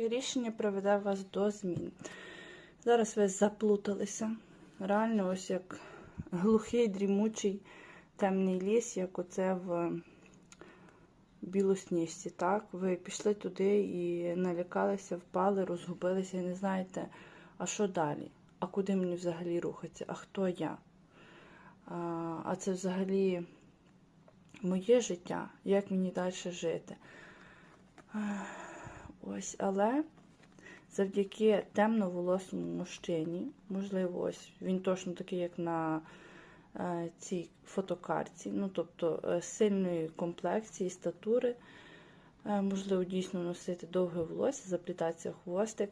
Яке рішення приведе вас до змін? Зараз ви заплуталися. Реально, ось як глухий, дрімучий темний ліс, як оце в білосніжці. Так? Ви пішли туди і налякалися, впали, розгубилися і не знаєте, а що далі? А куди мені взагалі рухатися? А хто я? А це взагалі моє життя, як мені далі жити? Ось, але завдяки темноволосному мужчині, можливо, ось він точно такий, як на е, цій фотокарці, ну, тобто е, сильної комплекції, статури, е, можливо, дійсно носити довге волосся, заплітатися хвостик,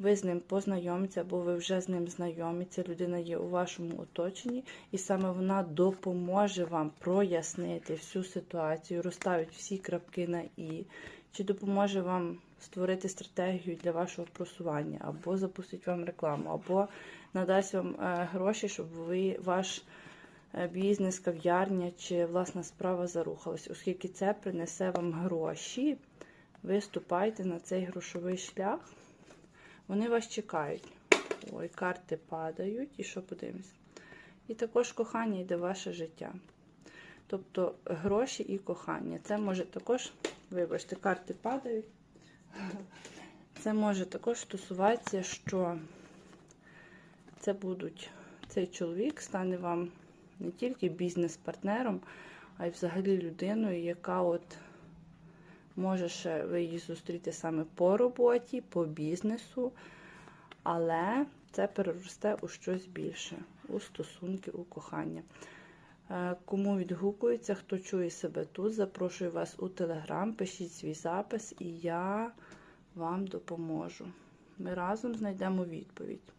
ви з ним познайомитеся, або ви вже з ним знайомі, ця людина є у вашому оточенні, і саме вона допоможе вам прояснити всю ситуацію, розставить всі крапки на І, чи допоможе вам створити стратегію для вашого просування, або запустить вам рекламу, або надасть вам е, гроші, щоб ви ваш е, бізнес, кав'ярня чи власна справа зарухалась, оскільки це принесе вам гроші, ви ступайте на цей грошовий шлях. Вони вас чекають. Ой, карти падають, і що подивимось? І також кохання йде ваше життя. Тобто гроші і кохання. Це може також, вибачте, карти падають. Це може також стосуватися, що це будуть, цей чоловік стане вам не тільки бізнес-партнером, а й взагалі людиною, яка от може ще ви її зустріти саме по роботі, по бізнесу, але це переросте у щось більше, у стосунки, у кохання. Е, Кому відгукується, хто чує себе тут, запрошую вас у Телеграм, пишіть свій запис, і я вам допоможу. Ми разом знайдемо відповідь.